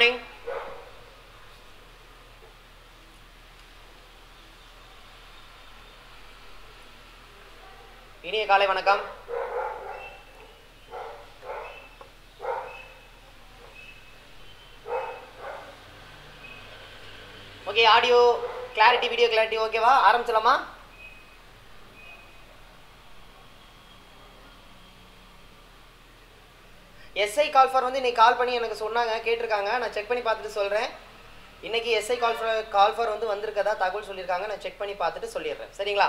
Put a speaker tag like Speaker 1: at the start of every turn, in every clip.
Speaker 1: Morning இனிய காலை வணக்கம். Okay audio clarity video clarity ஓகேவா ஆரம்பிச்சலாமா எஸ்ஐ கால்ஃபர் வந்து இன்னைக்கு கால் பண்ணி எனக்கு சொன்னாங்க கேட்டிருக்காங்க. நான் செக் பண்ணி பார்த்துட்டு சொல்கிறேன் இன்னைக்கு எஸ்ஐ கால் கால்ஃபார் வந்து வந்திருக்கதா தகவல் சொல்லியிருக்காங்க. நான் செக் பண்ணி பார்த்துட்டு சொல்லிடுறேன். சரிங்களா?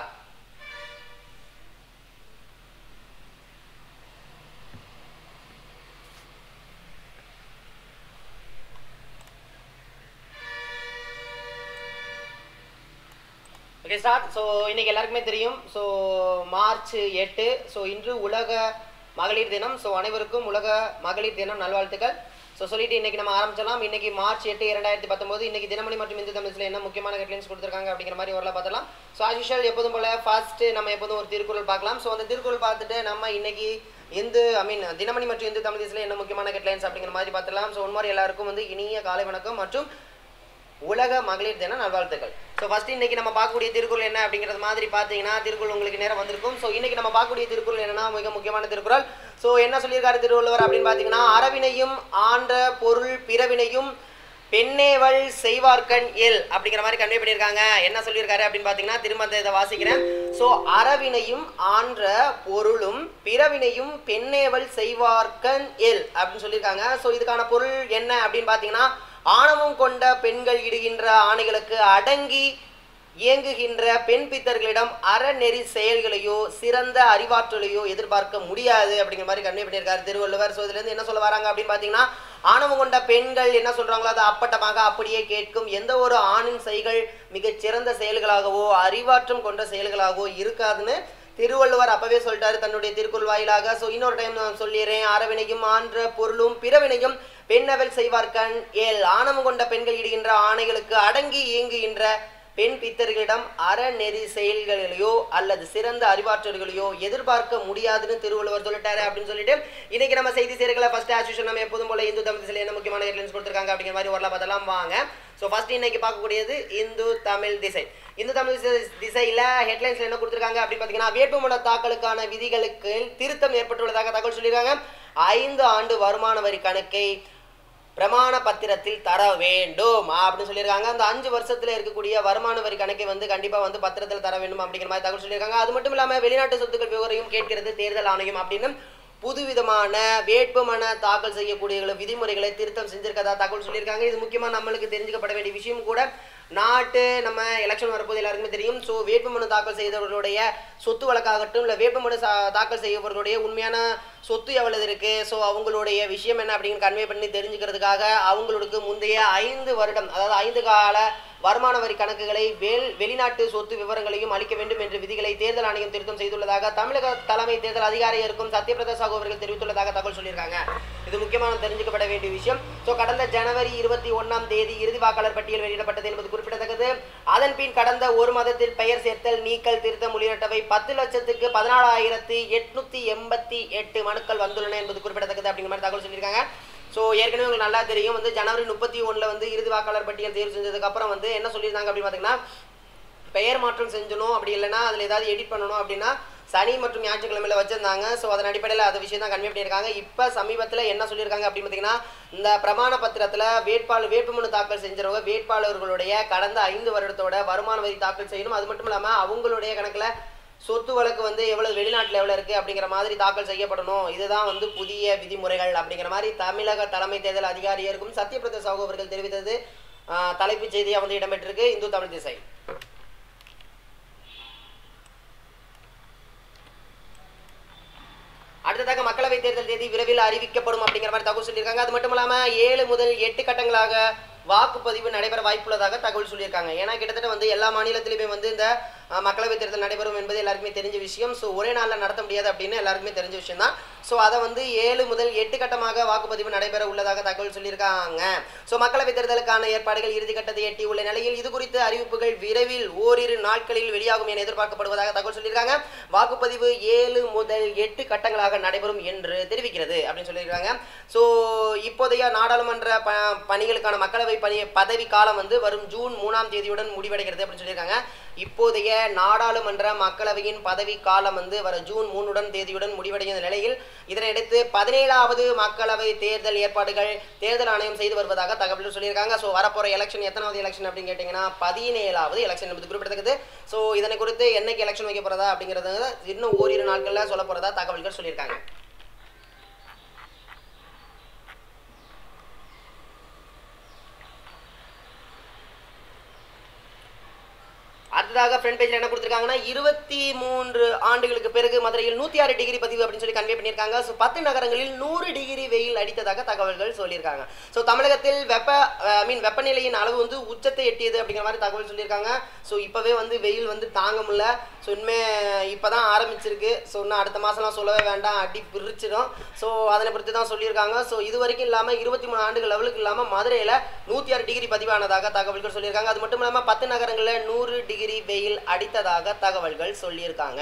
Speaker 1: ஓகே ஸ்டார்ட் ஸோ இன்னைக்கு எல்லாருக்குமே தெரியும். ஸோ மார்ச் எட்டு. ஸோ இன்று உலக மகளிர் தினம். ஸோ அனைவருக்கும் உலக மகளிர் தினம் நல்வாழ்த்துக்கள். ஸோ சொல்லிட்டு இன்னைக்கு நம்ம ஆரம்பிச்சலாம் இன்னைக்கு மார்ச் எட்டு இரண்டாயிரத்தி பத்தொன்பது. இன்னைக்கு தினமணி மற்றும் இந்து தமிழ்ல என்ன முக்கியமான ஹெட்லைன்ஸ் கொடுத்துருக்காங்க அப்படிங்கிற மாதிரி வரலாம் பார்த்தலாம் ஸோ ஆஸ் யூஷுவல் எப்போதும் போல ஃபர்ஸ்ட் நம்ம எப்போதும் ஒரு திருக்குறள் பார்க்கலாம். ஸோ அந்த திருக்குறள் பார்த்துட்டு நம்ம இன்னைக்கு இந்து ஐ மீன் தினமணி மற்றும் இந்து தமிழ் என்ன முக்கியமான ஹெட்லைன்ஸ் அப்படிங்கிற மாதிரி பார்த்தலாம் ஸோ மாதிரி எல்லாருக்கும் வந்து இனிய காலை வணக்கம் மற்றும் உலக மகளிர் தின நல்வாழ்த்துக்கள். ஸோ ஃபஸ்ட் இன்னைக்கு நம்ம பார்க்கக்கூடிய திருக்குறள் என்ன அப்படிங்கிறது மாதிரி பார்த்தீங்கன்னா திருக்குறள் உங்களுக்கு நேரம் வந்திருக்கும். ஸோ இன்னைக்கு நம்ம பார்க்கக்கூடிய திருக்குறள் என்னன்னா மிக முக்கியமான திருக்குறள். ஸோ என்ன சொல்லியிருக்காரு திருவள்ளுவர் அப்படின்னு பார்த்தீங்கன்னா அறவினையும் ஆன்ற பொருள் பிறவினையும் பெண்ணேவள் செய்வார்க்கண் எல் அப்படிங்கிற மாதிரி கன்வே பண்ணியிருக்காங்க. என்ன சொல்லியிருக்காரு அப்படின்னு பார்த்தீங்கன்னா திரும்ப அந்த இதை வாசிக்கிறேன். ஸோ அறவினையும் ஆன்ற பொருளும் பிறவினையும் பெண்ணேவள் செய்வார்கண் எல் அப்படின்னு சொல்லியிருக்காங்க. ஸோ இதுக்கான பொருள் என்ன அப்படின்னு பார்த்தீங்கன்னா ஆணவம் கொண்ட பெண்கள் இடுகின்ற ஆணைகளுக்கு அடங்கி இயங்குகின்ற பெண் பித்தர்களிடம் அறநெறி செயல்களையோ சிறந்த அறிவாற்றலையோ எதிர்பார்க்க முடியாது அப்படிங்கிற மாதிரி கன்வே பண்ணியிருக்காரு திருவள்ளுவர். ஸோ இதுலேருந்து என்ன சொல்ல வராங்க அப்படின்னு பார்த்தீங்கன்னா ஆணவம் கொண்ட பெண்கள் என்ன சொல்றாங்களோ அதை அப்பட்டமாக அப்படியே கேட்கும். எந்த ஒரு ஆணின் செய்கள் மிகச் சிறந்த செயல்களாகவோ அறிவாற்றம் கொண்ட செயல்களாகவோ இருக்காதுன்னு திருவள்ளுவர் அப்பவே சொல்லிட்டாரு தன்னுடைய திருக்குறள் வாயிலாக. ஸோ இன்னொரு டைம் நான் சொல்லிடுறேன். அறவினையும் ஆன்ற பொருளும் பிறவினையும் பெண்ணவல் செய்வார்கண் ஏல் ஆணவம் கொண்ட பெண்கள் இடுகின்ற ஆணைகளுக்கு அடங்கி இயங்குகின்ற பெண் பித்தர்களிடம் அறநெறி செயல்களையோ அல்லது சிறந்த அறிவாற்றல்களையோ எதிர்பார்க்க முடியாதுன்னு திருவள்ளுவர் சொல்லிட்டாரு அப்படின்னு சொல்லிட்டு இன்னைக்கு நம்ம செய்தி சேருகளை ஃபர்ஸ்ட் ஆஸ் நம்ம எப்போதும் போல இந்து தமிழ் திசையில் என்ன முக்கியமான ஹெட்லைன்ஸ் கொடுத்துருக்காங்க அப்படிங்கிற மாதிரி வரலாம் பார்த்தலாம் வாங்க. ஸோ ஃபர்ஸ்ட் இன்னைக்கு பார்க்கக்கூடியது இந்து தமிழ் திசை. இந்து தமிழ் திசை- திசையில ஹெட்லைன்ஸ்ல என்ன கொடுத்துருக்காங்க அப்படின்னு பார்த்தீங்கன்னா வேட்புமன தாக்கலுக்கான விதிகளுக்கு திருத்தம் ஏற்பட்டுள்ளதாக தகவல் சொல்லியிருக்காங்க. ஐந்து ஆண்டு வருமான வரி கணக்கை பிரமாண பத்திரத்தில் தர வேண்டும். அப்படின்னு சொல்லியிருக்காங்க. அந்த அஞ்சு வருஷத்துல இருக்கக்கூடிய வருமான வரி கணக்கை வந்து கண்டிப்பா வந்து பத்திரத்தில் தர வேண்டும் அப்படிங்கிற மாதிரி தகவல் சொல்லியிருக்காங்க. அது மட்டும் இல்லாம வெளிநாட்டு சொத்துக்கள் விவரையும் கேட்கிறது தேர்தல் ஆணையம் அப்படின்னு புதுவிதமான வேட்புமன தாக்கல் செய்யக்கூடிய விதிமுறைகளை திருத்தம் செஞ்சிருக்கதா தகவல் சொல்லியிருக்காங்க. இது முக்கியமா நம்மளுக்கு தெரிஞ்சுக்கப்பட வேண்டிய விஷயம் கூட நாட்டு நம்ம எலெக்ஷன் வரப்போது எல்லாருக்குமே தெரியும். ஸோ வேட்புமனு தாக்கல் செய்தவர்களுடைய சொத்து வழக்காகட்டும் இல்லை வேட்புமனு தாக்கல் செய்யவர்களுடைய உண்மையான சொத்து எவ்வளவு இருக்கு? ஸோ அவங்களுடைய விஷயம் என்ன அப்படின்னு கன்வே பண்ணி தெரிஞ்சுக்கிறதுக்காக அவங்களுக்கு முந்தைய ஐந்து வருடம் அதாவது ஐந்து கால வருமான வரி கணக்குகளை வேல் வெளிநாட்டு சொத்து விவரங்களையும் அளிக்க வேண்டும் என்ற விதிகளை தேர்தல் ஆணையம் திருத்தம் செய்துள்ளதாக தமிழக தலைமை தேர்தல் அதிகாரி இருக்கும் சத்யபிரதா சாகு அவர்கள் தெரிவித்துள்ளதாக தகவல் சொல்லியிருக்காங்க. இது முக்கியமான தெரிஞ்சுக்கப்பட வேண்டிய விஷயம். ஸோ கடந்த ஜனவரி இருபத்தி ஒன்னாம் தேதி இறுதி வாக்காளர் பட்டியல் வெளியிடப்பட்டது என்பது குறிப்பிடத்தக்கது. அதன் பின் கடந்த ஒரு மாதத்தில் பெயர் சேர்த்தல் நீக்கல் திருத்தம் உள்ளிட்டவை பத்து லட்சத்துக்கு பதினாலாயிரத்தி எட்நூத்தி எண்பத்தி எட்டு மனுக்கள் வந்துள்ளன என்பது குறிப்பிடத்தக்கது அப்படிங்கிற மாதிரி தகவல் சொல்லியிருக்காங்க. ஸோ ஏற்கனவே உங்களுக்கு நல்லா தெரியும். வந்து ஜனவரி முப்பத்தி ஒன்றில் வந்து இறுதி வாக்காளர் பட்டியல் தேர்வு செஞ்சதுக்கு அப்புறம் வந்து என்ன சொல்லியிருந்தாங்க அப்படின்னு பார்த்தீங்கன்னா பெயர் மாற்றம் செஞ்சணும் அப்படி இல்லைன்னா அதில் ஏதாவது எடிட் பண்ணணும் அப்படின்னா சனி மற்றும் ஞாயிற்றுக்கிழமையில வச்சிருந்தாங்க. ஸோ அதன் அடிப்படையில் அந்த விஷயம் தான் கன்வே பண்ணியிருக்காங்க. இப்போ சமீபத்தில் என்ன சொல்லியிருக்காங்க அப்படின்னு பார்த்தீங்கன்னா இந்த பிரமாண பத்திரத்தில் வேட்பாளர் வேட்புமனு தாக்கல் செஞ்சவங்க வேட்பாளர்களுடைய கடந்த ஐந்து வருடத்தோட வருமான வரி தாக்கல் செய்யணும். அது மட்டும் இல்லாமல் அவங்களுடைய கணக்கில் சொத்து வழக்கு வந்து எவ்வளவு வெளிநாட்டில் எவ்வளவு இருக்கு அப்படிங்கிற மாதிரி தாக்கல் செய்யப்படணும். இதுதான் வந்து புதிய விதிமுறைகள் அப்படிங்கிற மாதிரி தமிழக தலைமை தேர்தல் அதிகாரியிருக்கும் சத்யபிரத சாகு அவர்கள் தெரிவித்தது தலைப்புச் செய்தியாக வந்து இடம்பெற்றிருக்கு. இந்து தமிழ் திசை. அடுத்ததாக மக்களவை தேர்தல் தேதி விரைவில் அறிவிக்கப்படும் அப்படிங்கிற மாதிரி தகவல் சொல்லியிருக்காங்க. அது மட்டும் இல்லாம ஏழு முதல் எட்டு கட்டங்களாக வாக்குப்பதிவு நடைபெற வாய்ப்புள்ளதாக தகவல் சொல்லியிருக்காங்க. ஏன்னா கிட்டத்தட்ட வந்து எல்லா மாநிலத்திலுமே வந்து இந்த மக்களவைத் தேர்தல் நடைபெறும் என்பது எல்லாருக்குமே தெரிஞ்ச விஷயம். ஸோ ஒரே நாளில் நடத்த முடியாது அப்படின்னு எல்லாருக்குமே தெரிஞ்ச விஷயம் தான் ஸோ அதை வந்து ஏழு முதல் எட்டு கட்டமாக வாக்குப்பதிவு நடைபெற உள்ளதாக தகவல் சொல்லியிருக்காங்க. ஸோ மக்களவைத் தேர்தலுக்கான ஏற்பாடுகள் இறுதிக்கட்டத்தை எட்டி உள்ள நிலையில் இது குறித்த அறிவிப்புகள் விரைவில் ஓரிரு நாட்களில் வெளியாகும் என எதிர்பார்க்கப்படுவதாக தகவல் சொல்லியிருக்காங்க. வாக்குப்பதிவு ஏழு முதல் எட்டு கட்டங்களாக நடைபெறும் என்று தெரிவிக்கிறது அப்படின்னு சொல்லியிருக்காங்க. ஸோ இப்போதைய நாடாளுமன்ற ப பணிகளுக்கான மக்களவை பணி பதவி காலம் வந்து வரும் ஜூன் மூணாம் தேதியுடன் முடிவடைகிறது அப்படின்னு சொல்லியிருக்காங்க. இப்போதைய நாடாளுமன்ற மக்களவையின் பதவி காலம் வந்து வர ஜூன் மூணுடன் தேதியுடன் முடிவடைந்த நிலையில் இதனையடுத்து பதினேழாவது மக்களவை தேர்தல் ஏற்பாடுகள் தேர்தல் ஆணையம் செய்து வருவதாக தகவல் சொல்லியிருக்காங்க. ஸோ வரப்போகிற எலெக்ஷன் எத்தனாவது எலெக்ஷன் அப்படின்னு கேட்டிங்கன்னா பதினேழாவது எலெக்ஷன் என்பது குறிப்பிடத்தக்கது. ஸோ இதனை குறித்து என்னைக்கு எலெக்ஷன் வைக்க போகிறதா அப்படிங்கிறது இன்னும் ஓரிரு நாட்களில் சொல்ல போகிறதா தகவல்கள் சொல்லியிருக்காங்க. அடுத்ததாக ஃப்ரண்ட் பேஜில் என்ன கொடுத்துருக்காங்கன்னா இருபத்தி மூன்று ஆண்டுகளுக்கு பிறகு மதுரையில் நூற்றி ஆறு டிகிரி பதிவு அப்படின்னு சொல்லி கன்வே பண்ணியிருக்காங்க. ஸோ பத்து நகரங்களில் நூறு டிகிரி வெயில் அடித்ததாக தகவல்கள் சொல்லியிருக்காங்க. ஸோ தமிழகத்தில் வெப்ப ஐ மீன் வெப்பநிலையின் அளவு வந்து உச்சத்தை எட்டியது அப்படிங்கிற மாதிரி தகவல் சொல்லியிருக்காங்க. ஸோ இப்போவே வந்து வெயில் வந்து தாங்க முடியல. ஸோ இனிமே இப்போதான் ஆரம்பிச்சிருக்கு. ஸோ இன்னும் அடுத்த மாதம்லாம் சொல்லவே வேண்டாம். அடி பிரிச்சிடும். ஸோ அதனை பொறுத்து தான் சொல்லியிருக்காங்க. ஸோ இது வரைக்கும் இல்லாமல் இருபத்தி மூணு ஆண்டுகள் லெவலுக்கு இல்லாமல் மதுரையில் நூற்றி ஆறு டிகிரி பதிவானதாக தகவல்கள் சொல்லியிருக்காங்க. அது மட்டும் இல்லாமல் பத்து நகரங்களில் நூறு டிகிரி வெயில் அடித்ததாக தகவல்கள் சொல்லியிருக்காங்க.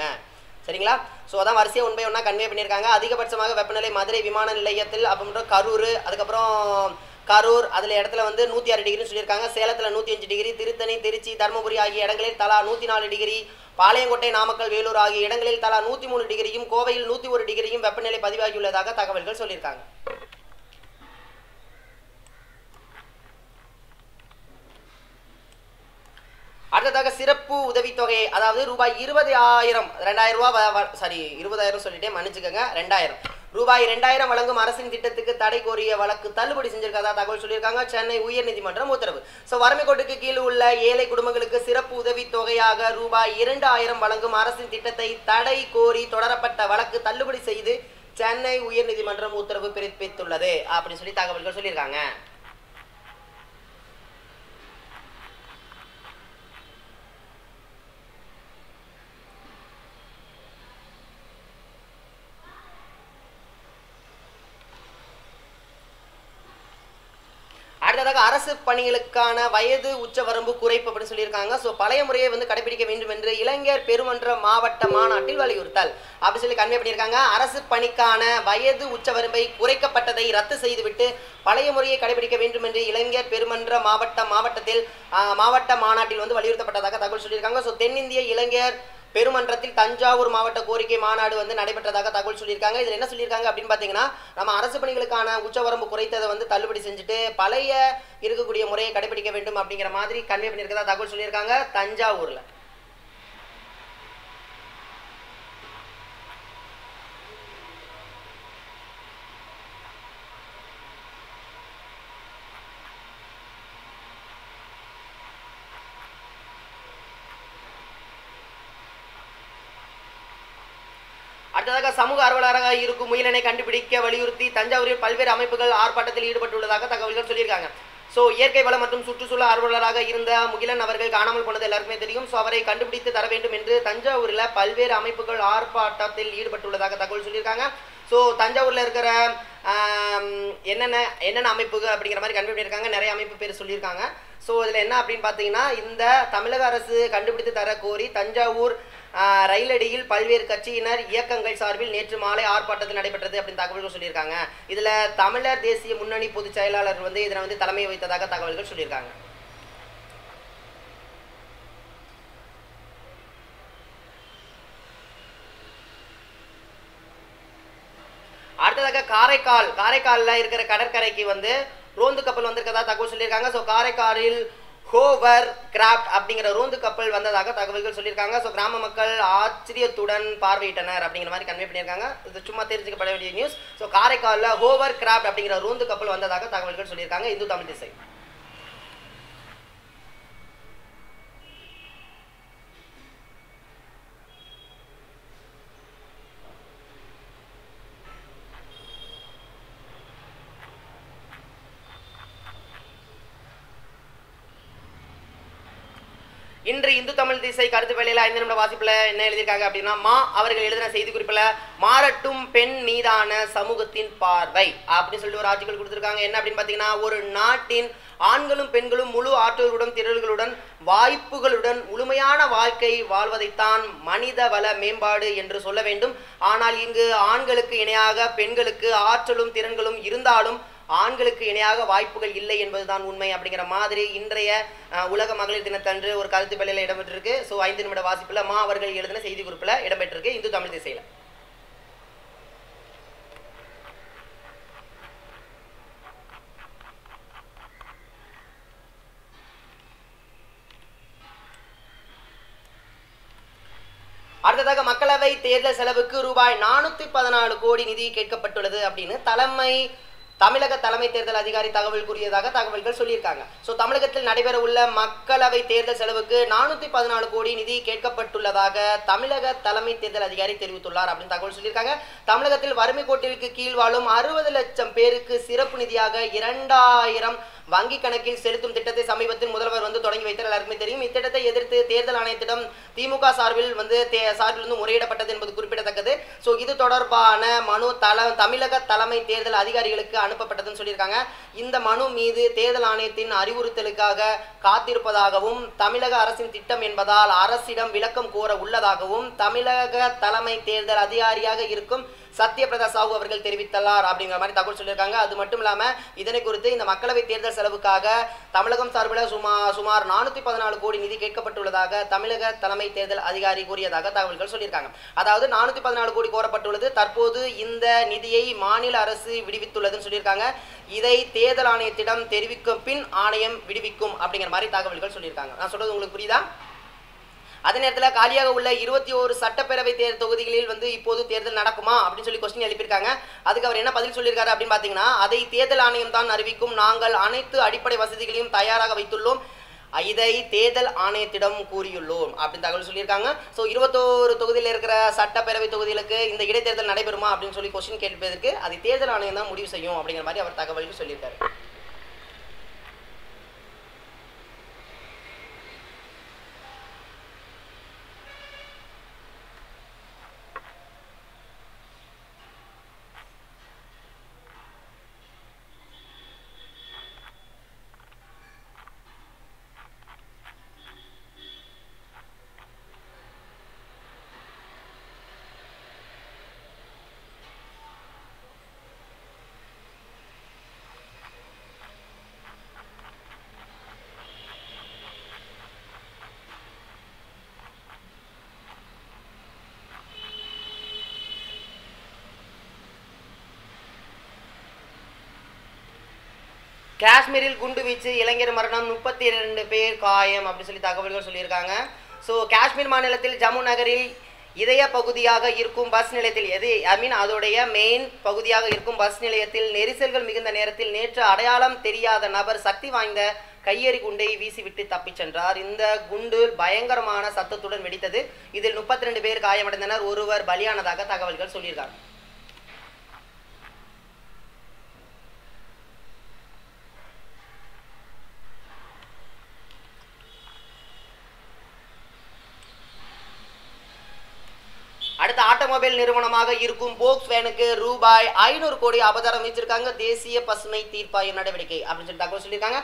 Speaker 1: சரிங்களா? ஸோ அதான் வரிசையாக உண்மை ஒன்றா கன்வே பண்ணியிருக்காங்க. அதிகபட்சமாக வெப்பநிலை மதுரை விமான நிலையத்தில் அப்புறம் கரூர் அதுக்கப்புறம் கரூர் அதில் இடத்துல வந்து நூற்றி ஆறு டிகிரி சொல்லியிருக்காங்க. சேலத்தில் நூற்றி அஞ்சு டிகிரி திருத்தணி திருச்சி தருமபுரி ஆகிய இடங்களில் தலா நூற்றி நாலு டிகிரி பாளையங்கோட்டை நாமக்கல் வேலூர் ஆகிய இடங்களில் தலா நூற்றி மூணு டிகிரியும் கோவையில் நூற்றி ஒரு டிகிரியும் வெப்பநிலை பதிவாகியுள்ளதாக தகவல்கள் சொல்லியிருக்காங்க. அடுத்ததாக சிறப்பு உதவித்தொகை அதாவது ரூபாய் இருபது ஆயிரம் ரெண்டாயிரம் ரூபாய் சாரி இருபதாயிரம் சொல்லிட்டே மன்னிச்சுக்கோங்க ரெண்டாயிரம். ரூபாய் ரெண்டாயிரம் வழங்கும் அரசின் திட்டத்துக்கு தடை கோரிய வழக்கு தள்ளுபடி செஞ்சிருக்கதா தகவல் சொல்லியிருக்காங்க சென்னை உயர்நீதிமன்றம் உத்தரவு. ஸோ வறுமை கோட்டுக்கு கீழ் உள்ள ஏழை குடும்பங்களுக்கு சிறப்பு உதவி தொகையாக ரூபாய் இரண்டு ஆயிரம் வழங்கும் அரசின் திட்டத்தை தடை கோரி தொடரப்பட்ட வழக்கு தள்ளுபடி செய்து சென்னை உயர்நீதிமன்றம் உத்தரவு பிறப்பித்துள்ளது அப்படின்னு சொல்லி தகவல்கள் சொல்லியிருக்காங்க. அடுத்ததாக அரசு பணிகளுக்கான வயது உச்சவரம்பு குறைப்பு அப்படின்னு சொல்லியிருக்காங்க. ஸோ பழைய முறையை வந்து கடைபிடிக்க வேண்டும் என்று இளைஞர் பெருமன்ற மாவட்ட மாநாட்டில் வலியுறுத்தல். அப்படி சொல்லி கன்வே பண்ணியிருக்காங்க. அரசு பணிக்கான வயது உச்சவரம்பை குறைக்கப்பட்டதை ரத்து செய்துவிட்டு பழைய முறையை கடைபிடிக்க வேண்டும் என்று இளைஞர் பெருமன்ற மாவட்ட மாவட்டத்தில் மாவட்ட மாநாட்டில் வந்து வலியுறுத்தப்பட்டதாக தகவல் சொல்லியிருக்காங்க. ஸோ தென்னிந்திய இளைஞர் பெருமன்றத்தில் தஞ்சாவூர் மாவட்ட கோரிக்கை மாநாடு வந்து நடைபெற்றதாக தகவல் சொல்லியிருக்காங்க. இதில் என்ன சொல்லியிருக்காங்க அப்படின்னு பார்த்தீங்கன்னா நம்ம அரசு பணிகளுக்கான உச்சவரம்பு குறைத்ததை வந்து தள்ளுபடி செஞ்சுட்டு பழைய இருக்கக்கூடிய முறையை கடைபிடிக்க வேண்டும் அப்படிங்கிற மாதிரி கன்வே பண்ணியிருக்கதா தகவல் சொல்லியிருக்காங்க தஞ்சாவூரில் அடுத்ததாக சமூக ஆர்வலராக இருக்கும் முயலனை கண்டுபிடிக்க வலியுறுத்தி தஞ்சாவூரில் பல்வேறு அமைப்புகள் ஆர்ப்பாட்டத்தில் ஈடுபட்டுள்ளதாக தகவல்கள் சொல்லியிருக்காங்க. ஸோ இயற்கை வளம் மற்றும் சுற்றுச்சூழல் ஆர்வலராக இருந்த முகிலன் அவர்கள் காணாமல் போனது எல்லாருக்குமே தெரியும். ஸோ அவரை கண்டுபிடித்து தர வேண்டும் என்று தஞ்சாவூரில் பல்வேறு அமைப்புகள் ஆர்ப்பாட்டத்தில் ஈடுபட்டுள்ளதாக தகவல் சொல்லியிருக்காங்க. ஸோ தஞ்சாவூரில் இருக்கிற என்னென்ன என்னென்ன அமைப்புகள் அப்படிங்கிற மாதிரி கண்டுபிடி இருக்காங்க நிறைய அமைப்பு பேர் சொல்லியிருக்காங்க. ஸோ இதில் என்ன அப்படின்னு பார்த்தீங்கன்னா இந்த தமிழக அரசு கண்டுபிடித்து தர கோரி தஞ்சாவூர் ரயிலடியில் பல்வேறு கட்சியினர் இயக்கங்கள் சார்பில் நேற்று மாலை ஆர்ப்பாட்டத்தில் நடைபெற்றது அப்படின்னு தகவல்கள் சொல்லியிருக்காங்க. இதில் தமிழர் தேசிய முன்னணி பொதுச் செயலாளர் வந்து இதில் வந்து தலைமை வைத்ததாக தகவல்கள் சொல்லியிருக்காங்க. அடுத்ததாக காரைக்கால். காரைக்காலில் இருக்கிற கடற்கரைக்கு வந்து ரோந்து கப்பல் வந்திருக்கதா தகவல் சொல்லியிருக்காங்க. ஸோ காரைக்காலில் ஹோவர் கிராஃப்ட் அப்படிங்கிற ரோந்து கப்பல் வந்ததாக தகவல்கள் சொல்லியிருக்காங்க. ஸோ கிராம மக்கள் ஆச்சரியத்துடன் பார்வையிட்டனர் அப்படிங்கிற மாதிரி கன்வே பண்ணியிருக்காங்க. இது சும்மா தெரிஞ்சுக்கப்பட வேண்டிய நியூஸ் ஸோ காரைக்காலில் ஹோவர் கிராஃப்ட் அப்படிங்கிற ரோந்து கப்பல் வந்ததாக தகவல்கள் சொல்லியிருக்காங்க. இந்து தமிழ் திசை இன்று திசை கருத்து வேலையில ஐந்து நிமிட வாசிப்புல என்ன எழுதியிருக்காங்க அப்படின்னா மா அவர்கள் எழுதின செய்தி குறிப்புல மாறட்டும் பெண் மீதான சமூகத்தின் பார்வை அப்படின்னு சொல்லிட்டு ஒரு ஆர்டிகல் கொடுத்திருக்காங்க. என்ன அப்படின்னு பாத்தீங்கன்னா ஒரு நாட்டின் ஆண்களும் பெண்களும் முழு ஆற்றலுடன் திரள்களுடன் வாய்ப்புகளுடன் முழுமையான வாழ்க்கை வாழ்வதைத்தான் மனித வள மேம்பாடு என்று சொல்ல வேண்டும். ஆனால் இங்கு ஆண்களுக்கு இணையாக பெண்களுக்கு ஆற்றலும் திறன்களும் இருந்தாலும் ஆண்களுக்கு இணையாக வாய்ப்புகள் இல்லை என்பதுதான் உண்மை அப்படிங்கிற மாதிரி இன்றைய அஹ், உலக மகளிர் தினத்தன்று ஒரு கருத்து பள்ளியில் இடம்பெற்றிருக்கு. ஸோ ஐந்து நிமிட வாசிப்புல மா அவர்கள் எழுதின செய்தி குறிப்பில் இடம்பெற்றிருக்கு. இந்து தமிழ் திசையில். அடுத்ததாக மக்களவை தேர்தல் செலவுக்கு ரூபாய் நானூத்தி பதினாலு கோடி நிதி கேட்கப்பட்டுள்ளது அப்படின்னு தலைமை தமிழக தலைமை தேர்தல் அதிகாரி தகவல் கூறியதாக தகவல்கள் சொல்லியிருக்காங்க. ஸோ தமிழகத்தில் நடைபெற உள்ள மக்களவை தேர்தல் செலவுக்கு நானூத்தி பதினாலு கோடி நிதி கேட்கப்பட்டுள்ளதாக தமிழக தலைமை தேர்தல் அதிகாரி தெரிவித்துள்ளார் அப்படின்னு தகவல் சொல்லியிருக்காங்க. தமிழகத்தில் வறுமை கோட்டிற்கு கீழ் வாழும் அறுபது லட்சம் பேருக்கு சிறப்பு நிதியாக இரண்டாயிரம் வங்கி கணக்கில் செலுத்தும் திட்டத்தை சமீபத்தில் முதல்வர் வந்து தொடங்கி வைத்தார். எல்லாருக்குமே தெரியும். இத்திட்டத்தை எதிர்த்து தேர்தல் ஆணையத்திடம் திமுக சார்பில் வந்து தே- சார்பில் இருந்து முறையிடப்பட்டது என்பது குறிப்பிடத்தக்கது. ஸோ இது தொடர்பான மனு தல தமிழக தலைமை தேர்தல் அதிகாரிகளுக்கு அனுப்பப்பட்டதுன்னு சொல்லியிருக்காங்க. இந்த மனு மீது தேர்தல் ஆணையத்தின் அறிவுறுத்தலுக்காக காத்திருப்பதாகவும் தமிழக அரசின் திட்டம் என்பதால் அரசிடம் விளக்கம் கோர உள்ளதாகவும் தமிழக தலைமை தேர்தல் அதிகாரியாக இருக்கும் சத்யபிரதா சாஹூ அவர்கள் தெரிவித்துள்ளார் அப்படிங்கிற மாதிரி தகவல் சொல்லியிருக்காங்க. அது மட்டும் இல்லாமல் இதனை குறித்து இந்த மக்களவை தேர்தல் செலவுக்காக தமிழகம் சார்பில் சுமார் சுமார் நானூத்தி பதினாலு கோடி நிதி கேட்கப்பட்டுள்ளதாக தமிழக தலைமை தேர்தல் அதிகாரி கூறியதாக தகவல்கள் சொல்லியிருக்காங்க. அதாவது நானூத்தி பதினாலு கோடி கோரப்பட்டுள்ளது. தற்போது இந்த நிதியை மாநில அரசு விடுவித்துள்ளதுன்னு சொல்லியிருக்காங்க. இதை தேர்தல் ஆணையத்திடம் தெரிவிக்கும் பின் ஆணையம் விடுவிக்கும் அப்படிங்கிற மாதிரி தகவல்கள் சொல்லியிருக்காங்க. நான் சொல்றது உங்களுக்கு புரியுதா? அதே நேரத்தில் காலியாக உள்ள இருபத்தி ஒரு சட்டப்பேரவை தேர் தொகுதிகளில் வந்து இப்போது தேர்தல் நடக்குமா அப்படின்னு சொல்லி கொஸ்டின் எழுப்பியிருக்காங்க. அதுக்கு அவர் என்ன பதில் சொல்லியிருக்காரு அப்படின்னு பார்த்தீங்கன்னா அதை தேர்தல் ஆணையம் தான் அறிவிக்கும். நாங்கள் அனைத்து அடிப்படை வசதிகளையும் தயாராக வைத்துள்ளோம். இதை தேர்தல் ஆணையத்திடம் கூறியுள்ளோம். அப்படின்னு தகவல் சொல்லியிருக்காங்க. ஸோ இருபத்தோரு தொகுதியில் இருக்கிற சட்டப்பேரவை தொகுதிகளுக்கு இந்த இடைத்தேர்தல் நடைபெறுமா அப்படின்னு சொல்லி கொஸ்டின் கேட்பதற்கு அதை தேர்தல் ஆணையம் தான் முடிவு செய்யும். அப்படிங்கிற மாதிரி அவர் தகவல்கள் சொல்லியிருக்காரு. காஷ்மீரில் குண்டு வீச்சு இளைஞர் மரணம் முப்பத்தி இரண்டு பேர் காயம் அப்படின்னு சொல்லி தகவல்கள் சொல்லியிருக்காங்க. ஸோ காஷ்மீர் மாநிலத்தில் ஜம்மு நகரில் இதய பகுதியாக இருக்கும் பஸ் நிலையத்தில் எது ஐ மீன் அதோடைய மெயின் பகுதியாக இருக்கும் பஸ் நிலையத்தில் நெரிசல்கள் மிகுந்த நேரத்தில் நேற்று அடையாளம் தெரியாத நபர் சக்தி வாய்ந்த கையெறி குண்டை வீசிவிட்டு தப்பிச் சென்றார். இந்த குண்டு பயங்கரமான சத்தத்துடன் வெடித்தது. இதில் முப்பத்தி ரெண்டு பேர் காயமடைந்தனர். ஒருவர் பலியானதாக தகவல்கள் சொல்லியிருக்காங்க. அடுத்த நிறுவனமாக இருக்கும் போக்ஸ் வேனுக்கு ரூபாய் ஐநூறு கோடி அபதாரம் வச்சிருக்காங்க தேசிய பசுமை தீர்ப்பாய நடவடிக்கை அப்படின்னு சொல்லி தகவல் சொல்லியிருக்காங்க.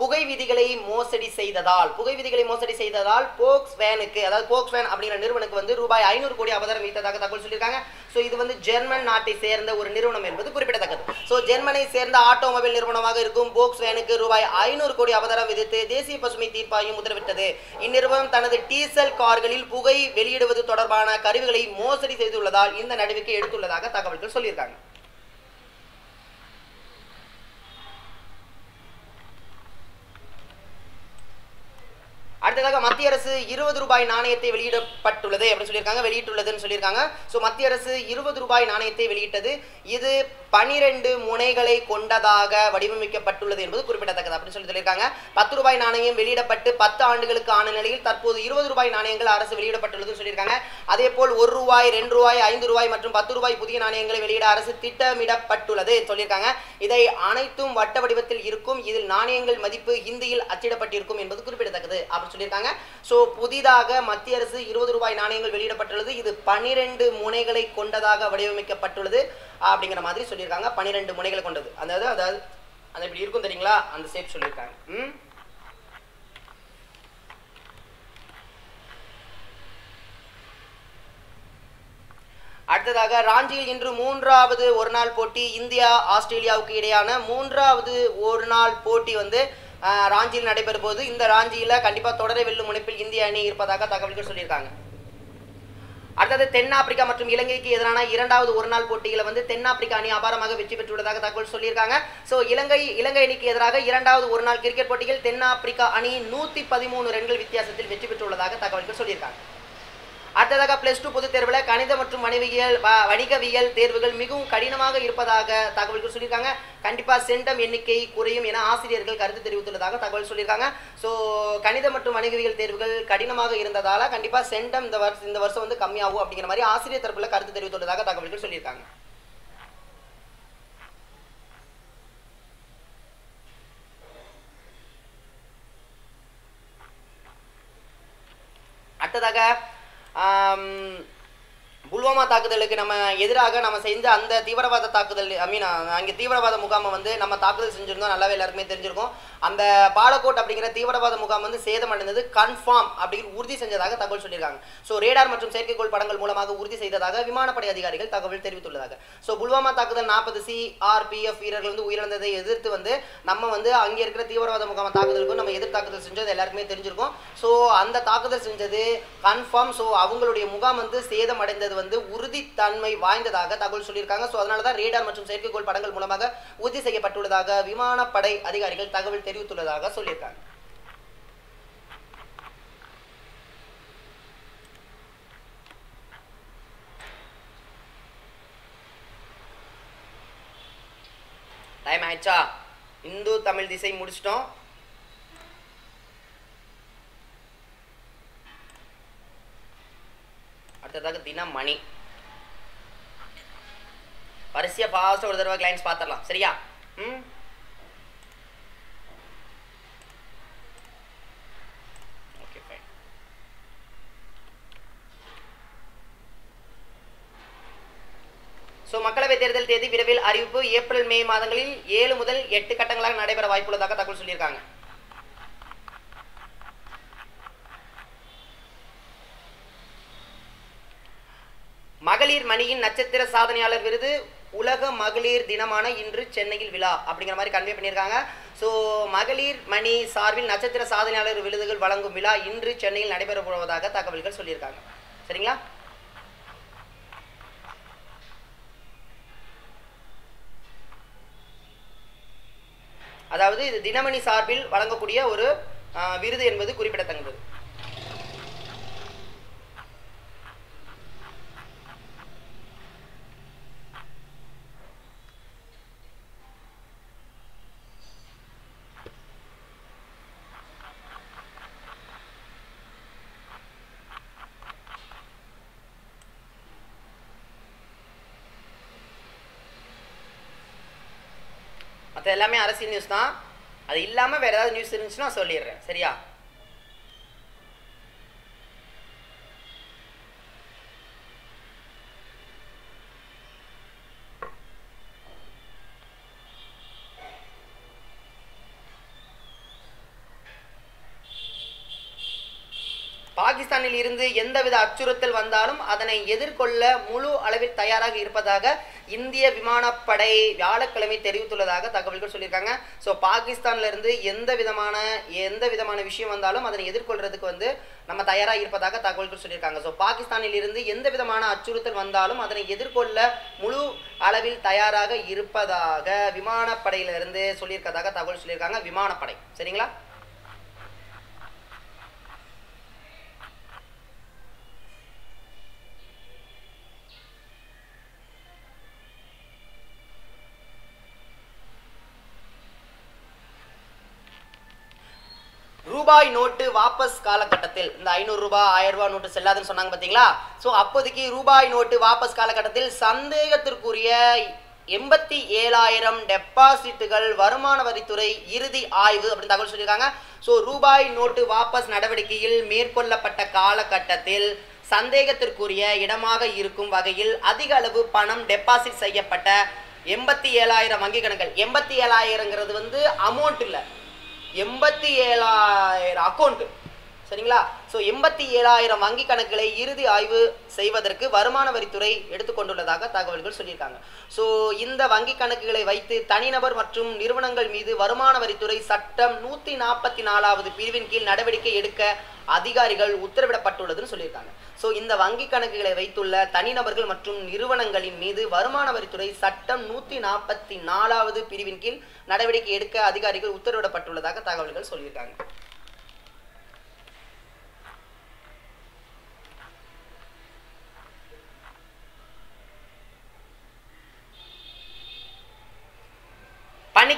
Speaker 1: புகை விதிகளை மோசடி செய்ததால் புகை விதிகளை மோசடி செய்ததால் போக்ஸ் வேனுக்கு அதாவது போக்ஸ் வேன் அப்படிங்கிற நிறுவனுக்கு வந்து ரூபாய் ஐநூறு கோடி அபதாரம் வைத்ததாக தகவல் சொல்லியிருக்காங்க. ஸோ இது வந்து ஜெர்மன் நாட்டை சேர்ந்த ஒரு நிறுவனம் என்பது குறிப்பிடத்தக்கது. ஸோ ஜெர்மனை சேர்ந்த ஆட்டோமொபைல் நிறுவனமாக இருக்கும் போக்ஸ் வேனுக்கு ரூபாய் ஐநூறு கோடி அபதாரம் விதித்து தேசிய பசுமை தீர்ப்பாயம் உத்தரவிட்டது. இந்நிறுவனம் தனது டீசல் கார்களில் புகை வெளியிடுவது தொடர்பான கருவிகளை மோசடி செய்துள்ளதால் இந்த நடவடிக்கை எடுத்துள்ளதாக தகவல்கள் சொல்லியிருக்காங்க. அடுத்ததாக மத்திய அரசு இருபது ரூபாய் நாணயத்தை வெளியிடப்பட்டுள்ளது அப்படின்னு சொல்லியிருக்காங்க வெளியிட்டுள்ளதுன்னு சொல்லியிருக்காங்க. ஸோ மத்திய அரசு இருபது ரூபாய் நாணயத்தை வெளியிட்டது. இது பனிரெண்டு முனைகளை கொண்டதாக வடிவமைக்கப்பட்டுள்ளது என்பது குறிப்பிட்ட சொல்லி சொல்லியிருக்காங்க. பத்து ரூபாய் நாணயம் வெளியிடப்பட்டு பத்து ஆண்டுகளுக்கு ஆன நிலையில் தற்போது இருபது ரூபாய் நாணயங்கள் அரசு வெளியிடப்பட்டுள்ளதுன்னு சொல்லியிருக்காங்க. அதே போல் ஒரு ரூபாய் ரெண்டு ரூபாய் ஐந்து ரூபாய் மற்றும் பத்து ரூபாய் புதிய நாணயங்களை வெளியிட அரசு திட்டமிடப்பட்டுள்ளது சொல்லியிருக்காங்க. இதை அனைத்தும் வட்ட வடிவத்தில் இருக்கும். இதில் நாணயங்கள் மதிப்பு ஹிந்தியில் அச்சிடப்பட்டிருக்கும் என்பது குறிப்பிடத்தக்கது அப்படின்னு சொல்லியிருக்காங்க. ஸோ புதிதாக மத்திய அரசு இருபது ரூபாய் நாணயங்கள் வெளியிடப்பட்டுள்ளது. இது பனிரெண்டு முனைகளை கொண்டதாக வடிவமைக்கப்பட்டுள்ளது அப்படிங்கிற மாதிரி சொல்லியிருக்காங்க. பனிரெண்டு முனைகளை கொண்டது. அதாவது அதாவது அது இப்படி இருக்கும் தெரியுங்களா? அந்த ஷேப் சொல்லியிருக்காங்க. ம்? அடுத்ததாக ராஞ்சியில் இன்று மூன்றாவது ஒரு நாள் போட்டி இந்தியா ஆஸ்திரேலியாவுக்கு இடையான மூன்றாவது ஒரு நாள் போட்டி வந்து ராஞ்சியில் நடைபெறும் போது இந்த ராஞ்சியில் கண்டிப்பாக தொடரை வெல்லும் முனைப்பில் இந்திய அணி இருப்பதாக தகவல்கள் சொல்லியிருக்காங்க. அடுத்தது தென்னாப்பிரிக்கா மற்றும் இலங்கைக்கு எதிரான இரண்டாவது ஒரு நாள் போட்டியில வந்து தென்னாப்பிரிக்கா அணி அபாரமாக வெற்றி பெற்றுள்ளதாக தகவல் சொல்லியிருக்காங்க. ஸோ இலங்கை இலங்கை அணிக்கு எதிராக இரண்டாவது ஒரு நாள் கிரிக்கெட் போட்டியில் தென்னாப்பிரிக்கா அணி நூத்தி பதிமூணு ரன்கள் வித்தியாசத்தில் வெற்றி பெற்றுள்ளதாக தகவல்கள் சொல்லியிருக்காங்க. அடுத்ததாக பிளஸ் டூ பொதுத் தேர்வில் கணித மற்றும் வணிகவியல் வணிகவியல் தேர்வுகள் மிகவும் கடினமாக இருப்பதாக தகவல்கள் சொல்லியிருக்காங்க. கண்டிப்பாக சென்டம் எண்ணிக்கை குறையும் என ஆசிரியர்கள் கருத்து தெரிவித்துள்ளதாக தகவல் சொல்லியிருக்காங்க. ஸோ கணித மற்றும் வணிகவியல் தேர்வுகள் கடினமாக இருந்ததால கண்டிப்பாக சென்டம் இந்த வருஷம் இந்த வருஷம் வந்து கம்மியாகும் அப்படிங்கிற மாதிரி ஆசிரியர் தரப்புல கருத்து தெரிவித்துள்ளதாக தகவல்கள் சொல்லியிருக்காங்க. அடுத்ததாக Um, புல்வாமா தாக்குதலுக்கு நம்ம எதிராக நம்ம செஞ்ச அந்த தீவிரவாத தாக்குதல் ஐ மீன் அங்கே தீவிரவாத முகாமை வந்து நம்ம தாக்குதல் செஞ்சிருந்தோம். நல்லாவே எல்லாருக்குமே தெரிஞ்சிருக்கும். அந்த பாலக்கோட் அப்படிங்கிற தீவிரவாத முகாம் வந்து சேதம் அடைந்தது கன்ஃபார்ம் அப்படிங்கிற உறுதி செஞ்சதாக தகவல் சொல்லியிருக்காங்க. ஸோ ரேடார் மற்றும் செயற்கைக்கோள் படங்கள் மூலமாக உறுதி செய்ததாக விமானப்படை அதிகாரிகள் தகவல் தெரிவித்துள்ளதாக. ஸோ புல்வாமா தாக்குதல் நாற்பது சிஆர்பிஎஃப் வீரர்கள் வந்து உயிரிழந்ததை எதிர்த்து வந்து நம்ம வந்து அங்கே இருக்கிற தீவிரவாத முகாம தாக்குதலுக்கும் நம்ம எதிர் தாக்குதல் செஞ்சது எல்லாருக்குமே தெரிஞ்சிருக்கும். ஸோ அந்த தாக்குதல் செஞ்சது கன்ஃபார்ம். ஸோ அவங்களுடைய முகாம் வந்து சேதம் அடைந்தது வந்து உறுதித்தன்மை வாய்ந்ததாக தகவல் சொல்லியிருக்காங்க. ஸோ அதனால தான் ரேடார் மற்றும் செயற்கைக்கோள் படங்கள் மூலமாக உறுதி செய்யப்பட்டுள்ளதாக விமானப்படை அதிகாரிகள் தகவல் தெரிவித்துள்ளதாக சொல்லியிருக்காங்க. டைம் ஆயிடுச்சா? இந்து தமிழ் திசை முடிச்சிட்டோம். அடுத்ததாக தினம் மணி வரிசையா ஃபாஸ்ட்டாக ஒரு தடவை கிளைண்ட்ஸ் பார்த்துடலாம். சரியா? ம்? ஸோ மக்களவை தேர்தல் தேதி விரைவில் அறிவிப்பு ஏப்ரல் மே மாதங்களில் ஏழு முதல் எட்டு கட்டங்களாக நடைபெற வாய்ப்புள்ளதாக தகவல் சொல்லியிருக்காங்க. மகளிர் மணியின் நட்சத்திர சாதனையாளர் விருது உலக மகளிர் தினமான இன்று சென்னையில் விழா அப்படிங்கிற மாதிரி கன்வே பண்ணியிருக்காங்க. ஸோ மகளிர் மணி சார்பில் நட்சத்திர சாதனையாளர் விருதுகள் வழங்கும் விழா இன்று சென்னையில் நடைபெற போவதாக தகவல்கள் சொல்லியிருக்காங்க. சரிங்களா? அதாவது இது தினமணி சார்பில் வழங்கக்கூடிய ஒரு விருது என்பது குறிப்பிடத்தக்கது மற்ற எல்லாமே அரசியல் நியூஸ் தான். அது இல்லாமல் வேறு ஏதாவது நியூஸ் இருந்துச்சுன்னா சொல்லிடுறேன். சரியா? பாகிஸ்தானில் இருந்து எந்தவித அச்சுறுத்தல் வந்தாலும் அதனை எதிர்கொள்ள முழு அளவில் தயாராக இருப்பதாக இந்திய விமானப்படை வியாழக்கிழமை தெரிவித்துள்ளதாக தகவல்கள் சொல்லியிருக்காங்க. ஸோ பாகிஸ்தான்ல இருந்து எந்த விதமான எந்த விதமான விஷயம் வந்தாலும் அதனை எதிர்கொள்றதுக்கு வந்து நம்ம தயாராக இருப்பதாக தகவல்கள் சொல்லியிருக்காங்க. ஸோ பாகிஸ்தானில் இருந்து எந்த விதமான அச்சுறுத்தல் வந்தாலும் அதனை எதிர்கொள்ள முழு அளவில் தயாராக இருப்பதாக விமானப்படையிலிருந்து சொல்லியிருக்கதாக தகவல் சொல்லியிருக்காங்க. விமானப்படை. சரிங்களா? ரூபாய் நோட்டு வாபஸ் காலகட்டத்தில் இந்த ஐநூறு ரூபாய் ஆயிரம் ரூபாய் நோட்டு செல்லாதுன்னு சொன்னாங்க பார்த்தீங்களா ஸோ அப்போதைக்கு ரூபாய் நோட்டு வாபஸ் காலகட்டத்தில் சந்தேகத்திற்குரிய எண்பத்தி ஏழாயிரம் டெபாசிட்டுகள் வருமான வரித்துறை இறுதி ஆய்வு அப்படின்னு தகவல் சொல்லியிருக்காங்க. ஸோ ரூபாய் நோட்டு வாபஸ் நடவடிக்கையில் மேற்கொள்ளப்பட்ட காலகட்டத்தில் சந்தேகத்திற்குரிய இடமாக இருக்கும் வகையில் அதிக அளவு பணம் டெபாசிட் செய்யப்பட்ட எண்பத்தி ஏழாயிரம் வங்கி கணக்குகள். எண்பத்தி ஏழாயிரங்கிறது வந்து அமௌண்ட் இல்லை. எண்பத்தி ஏழாயிரம் அக்கௌண்ட் சரிங்களா? ஸோ எண்பத்தி ஏழாயிரம் வங்கி கணக்குகளை இறுதி ஆய்வு செய்வதற்கு வருமான வரித்துறை எடுத்துக்கொண்டுள்ளதாக தகவல்கள் சொல்லியிருக்காங்க. ஸோ இந்த வங்கி கணக்குகளை வைத்து தனிநபர் மற்றும் நிறுவனங்கள் மீது வருமான வரித்துறை சட்டம் நூற்றி நாற்பத்தி நாலாவது பிரிவின் கீழ் நடவடிக்கை எடுக்க அதிகாரிகள் உத்தரவிடப்பட்டுள்ளதுன்னு சொல்லியிருக்காங்க. ஸோ இந்த வங்கி கணக்குகளை வைத்துள்ள தனிநபர்கள் மற்றும் நிறுவனங்களின் மீது வருமான வரித்துறை சட்டம் நூற்றி நாற்பத்தி நாலாவது பிரிவின் கீழ் நடவடிக்கை எடுக்க அதிகாரிகள் உத்தரவிடப்பட்டுள்ளதாக தகவல்கள் சொல்லியிருக்காங்க.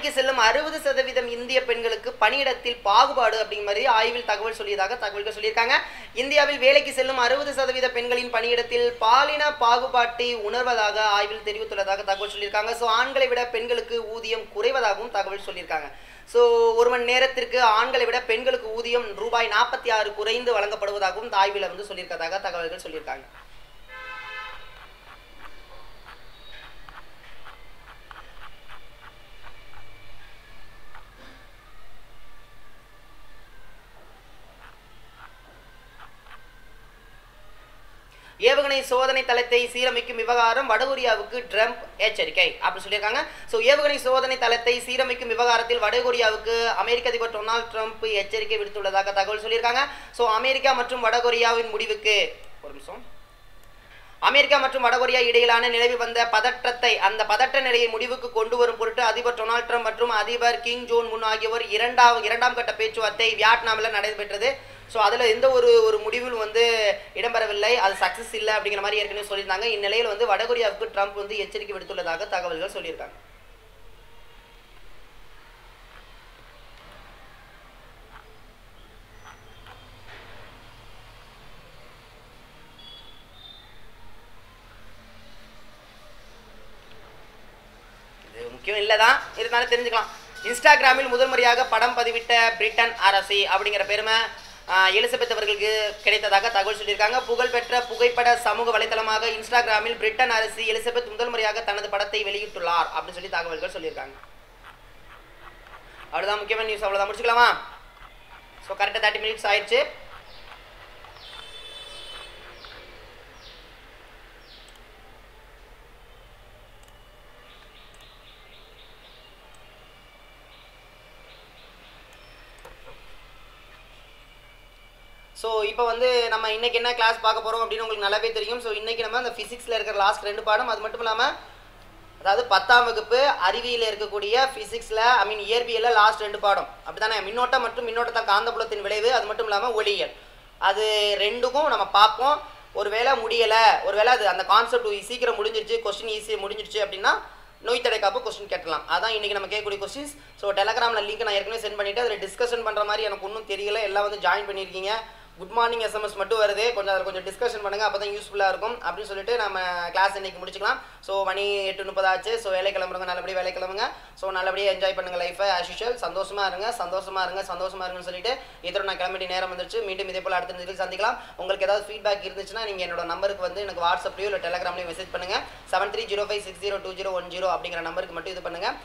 Speaker 1: பணிக்கு செல்லும் அறுபது சதவீதம் இந்திய பெண்களுக்கு பணியிடத்தில் பாகுபாடு அப்படிங்கிற மாதிரி ஆய்வில் தகவல் சொல்லியதாக தகவல்கள் சொல்லியிருக்காங்க. இந்தியாவில் வேலைக்கு செல்லும் அறுபது சதவீத பெண்களின் பணியிடத்தில் பாலின பாகுபாட்டை உணர்வதாக ஆய்வில் தெரிவித்துள்ளதாக தகவல் சொல்லியிருக்காங்க. ஸோ ஆண்களை விட பெண்களுக்கு ஊதியம் குறைவதாகவும் தகவல் சொல்லியிருக்காங்க. ஸோ ஒரு மணி நேரத்திற்கு ஆண்களை விட பெண்களுக்கு ஊதியம் ரூபாய் நாற்பத்தி ஆறு குறைந்து வழங்கப்படுவதாகவும் இந்த ஆய்வில் வந்து சொல்லியிருக்கதாக தகவல்கள் சொல்லியிருக்காங்க. ஏவுகணை சோதனை தளத்தை சீரமைக்கும் விவகாரம் வடகொரியாவுக்கு ட்ரம்ப் எச்சரிக்கை அப்படின்னு சொல்லியிருக்காங்க. ஸோ ஏவுகணை சோதனை தளத்தை சீரமைக்கும் விவகாரத்தில் வடகொரியாவுக்கு அமெரிக்க அதிபர் டொனால்ட் ட்ரம்ப் எச்சரிக்கை விடுத்துள்ளதாக தகவல் சொல்லியிருக்காங்க. ஸோ அமெரிக்கா மற்றும் வடகொரியாவின் முடிவுக்கு ஒரு நிமிஷம். அமெரிக்கா மற்றும் வடகொரியா இடையிலான நிலவி வந்த பதற்றத்தை அந்த பதற்ற நிலையை முடிவுக்கு கொண்டு வரும் பொருட்டு அதிபர் டொனால்ட் ட்ரம்ப் மற்றும் அதிபர் கிங் ஜோன் முன் ஆகியோர் இரண்டாவது இரண்டாம் கட்ட பேச்சுவார்த்தை வியட்நாமில் நடைபெற்றது. ஸோ அதில் எந்த ஒரு ஒரு முடிவும் வந்து இடம்பெறவில்லை. அது சக்ஸஸ் இல்லை அப்படிங்கிற மாதிரி ஏற்கனவே சொல்லியிருந்தாங்க. இந்நிலையில் வந்து வடகொரியாவுக்கு ட்ரம்ப் வந்து எச்சரிக்கை விடுத்துள்ளதாக தகவல்கள் சொல்லியிருக்காங்க. முக்கியம் இல்லை தான் இருந்தாலும் தெரிஞ்சுக்கலாம். இன்ஸ்டாகிராமில் முதல் முறையாக படம் பதிவிட்ட பிரிட்டன் அரசி அப்படிங்கிற பெருமை எலிசபெத் அவர்களுக்கு கிடைத்ததாக தகவல் சொல்லியிருக்காங்க. புகழ்பெற்ற புகைப்பட சமூக வலைத்தளமாக இன்ஸ்டாகிராமில் பிரிட்டன் அரசி எலிசபெத் முதல் முறையாக தனது படத்தை வெளியிட்டுள்ளார் அப்படின்னு சொல்லி தகவல்கள் சொல்லியிருக்காங்க. அவ்வளோதான் முக்கியமான நியூஸ் அவ்வளோதான் முடிச்சுக்கலாமா? ஸோ கரெக்டாக தேர்ட்டி மினிட்ஸ் ஆயிடுச்சு ஸோ இப்போ வந்து நம்ம இன்னைக்கு என்ன கிளாஸ் பார்க்க போகிறோம் அப்படின்னு உங்களுக்கு நல்லாவே தெரியும். ஸோ இன்றைக்கி நம்ம அந்த ஃபிசிக்ஸில் இருக்கிற லாஸ்ட் ரெண்டு பாடம் அது மட்டும் இல்லாமல் அதாவது பத்தாம் வகுப்பு அறிவியலில் இருக்கக்கூடிய ஃபிசிக்ஸில் ஐ மீன் இயற்பியலில் லாஸ்ட் ரெண்டு பாடம். அப்படிதானே மின்னோட்டம் மற்றும் மின்னோட்டத்தால் காந்தபுலத்தின் விளைவு அது மட்டும் இல்லாமல் ஒளியியல். அது ரெண்டுக்கும் நம்ம பார்ப்போம். ஒருவேளை முடியலை ஒருவேளை அது அந்த கான்செப்ட் சீக்கிரம் முடிஞ்சிருச்சு கொஸ்டின் ஈஸியாக முடிஞ்சிருச்சு அப்படின்னா நோய் தடைக்காப்பு கொஸ்டின் கேட்கலாம். அதான் இன்றைக்கி நம்ம கேட்கக்கூடிய கொஸ்டின்ஸ் ஸோ டெலகிராமில் லிங்க் நான் ஏற்கனவே சென்ட் பண்ணிவிட்டு அதில் டிஸ்கஷன் பண்ணுற மாதிரி எனக்கு ஒன்றும் தெரியல. எல்லாம் வந்து ஜாயின் பண்ணியிருக்கீங்க. குட் மார்னிங் எஸ்எம்எஸ் மட்டும் வருது. கொஞ்சம் அதில் கொஞ்சம் டிஸ்கஷன் பண்ணுங்கள் அப்போ தான் யூஸ்ஃபுல்லாக இருக்கும். அப்படின்னு சொல்லிட்டு நம்ம கிளாஸ் இன்றைக்கி முடிச்சுக்கலாம். ஸோ மணி எட்டு முப்பதாச்சு ஸோ வேலை கிளம்புறவங்க நல்லபடியாக வேலை கிளம்புங்க. ஸோ நல்லபடியாக என்ஜாய் பண்ணுங்கள் லைஃபை ஆஸ் யூஷுவல் சந்தோஷமாக இருங்க சந்தோஷமாக இருங்க சந்தோஷமாக இருங்கன்னு சொல்லிட்டு இதோட நான் கிளம்பிட்டு நேரம் வந்துருச்சு. மீண்டும் இதே போல் அடுத்த நிதியில் சந்திக்கலாம். உங்களுக்கு ஏதாவது ஃபீட்பேக் இருந்துச்சுன்னா நீங்கள் என்னோட நம்பருக்கு வந்து எனக்கு வாட்ஸ்அப்லையோ இல்லை டெலிகிராம்லையும் மெசேஜ் பண்ணுங்கள் seven three zero five six zero two zero one zero அப்படிங்கிற நம்பருக்கு மட்டும் இது பண்ணுங்கள்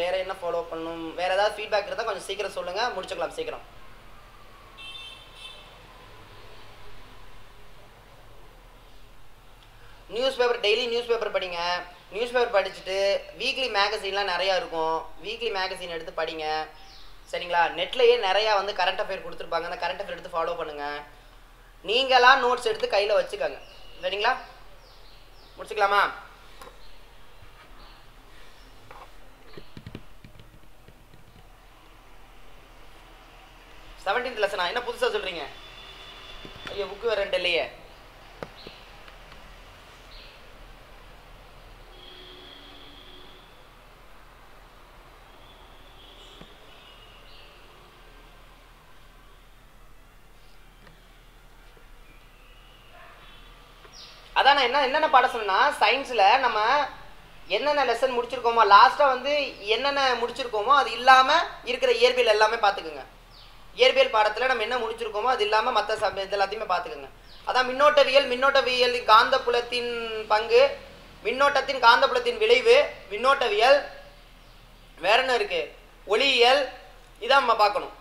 Speaker 1: வேறு என்ன ஃபாலோ பண்ணணும்? வேறு ஏதாவது ஃபீட்பேக் இருந்தால் கொஞ்சம் சீக்கிரம் சொல்லுங்கள் முடிச்சுக்கலாம் சீக்கிரம். News paper daily news paper படிங்க. நியூஸ் பேப்பர் படிச்சுட்டு வீக்லி மேகசின்லாம் நிறையா இருக்கும். வீக்லி மேகசின் எடுத்து படிங்க. சரிங்களா? நெட்லேயே நிறையா வந்து கரண்ட் அஃபேர் கொடுத்துருப்பாங்க. அந்த கரண்ட் அஃபேர் எடுத்து ஃபாலோ பண்ணுங்கள் நீங்களாம் நோட்ஸ் எடுத்து கையில் வச்சுக்கோங்க. சரிங்களா? முடிச்சுக்கலாமா? செவன்டீன்த் லெசனா என்ன புதுசாக சொல்கிறீங்க ஐயோ புக்கு வேறு ரெண்டு இல்லையே அதான் நான் என்ன என்னென்ன பாடம் சொன்னா சயின்ஸில் நம்ம என்னென்ன லெசன் முடிச்சிருக்கோமோ லாஸ்ட்டாக வந்து என்னென்ன முடிச்சிருக்கோமோ அது இல்லாமல் இருக்கிற இயற்பியல் எல்லாமே பார்த்துக்குங்க இயற்பியல் பாடத்தில் நம்ம என்ன முடிச்சிருக்கோமோ அது இல்லாமல் மற்ற சப் இது எல்லாத்தையுமே பார்த்துக்குங்க அதான் மின்னோட்டவியல் மின்னோட்டவியல் காந்தப்புலத்தின் பங்கு மின்னோட்டத்தின் காந்தப்புலத்தின் விளைவு மின்னோட்டவியல் வேற என்ன இருக்கு? ஒளியியல் இதான் நம்ம பார்க்கணும்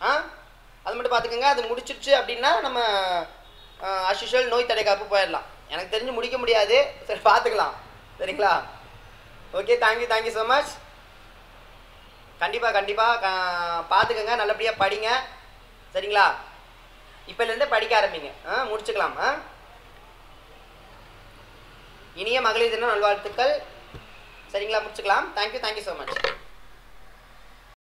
Speaker 1: ஆ? அது மட்டும் பார்த்துக்கோங்க அது முடிச்சிருச்சு அப்படின்னா நம்ம அஷுஷல் நோய் தடை காப்பு போயிடலாம். எனக்கு தெரிஞ்சு முடிக்க முடியாது. சரி பார்த்துக்கலாம். சரிங்களா? Okay thank you thank you so much கண்டிப்பாக கண்டிப்பாக பார்த்துக்கோங்க நல்லபடியாக படிங்க. சரிங்களா? இப்போலேருந்தே படிக்க ஆரம்பிங்க. ஆ முடிச்சுக்கலாம் ஆ. இனிய மகளிர் தின நல்வாழ்த்துக்கள். சரிங்களா முடிச்சுக்கலாம். Thank you thank you so much